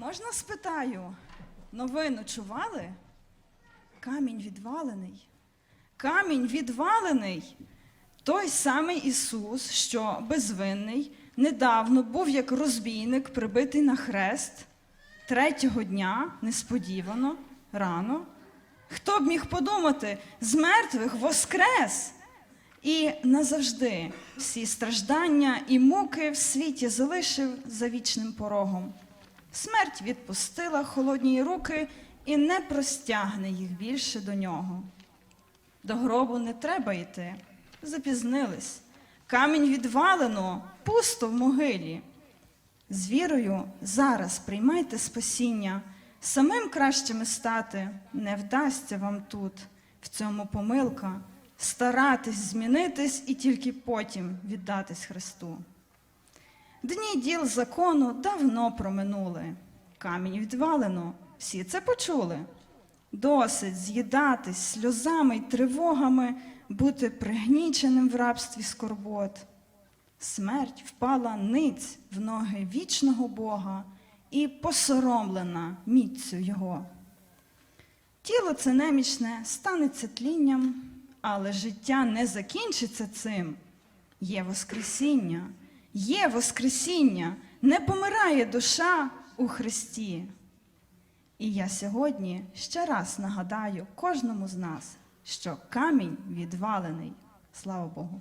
Можна спитаю, новину чували? Камінь відвалений. Камінь відвалений. Той самий Ісус, що безвинний, недавно був як розбійник, прибитий на хрест, третього дня, несподівано, рано. Хто б міг подумати, з мертвих воскрес! І назавжди всі страждання і муки в світі залишив за вічним порогом. Смерть відпустила холодні руки і не простягне їх більше до нього. До гробу не треба йти, запізнились. Камінь відвалено, пусто в могилі. З вірою зараз приймайте спасіння, самим кращими стати не вдасться вам тут, в цьому помилка, старатись змінитись і тільки потім віддатись Христу. Дні діл закону давно проминули, камінь відвалено, всі це почули. Досить з'їдатись сльозами й тривогами, бути пригніченим в рабстві скорбот. Смерть впала ниць в ноги вічного Бога і посоромлена міцю Його. Тіло це немічне станеться тлінням, але життя не закінчиться цим. Є Воскресіння, є Воскресіння, не помирає душа у Христі. І я сьогодні ще раз нагадаю кожному з нас, що камінь відвалений. Слава Богу.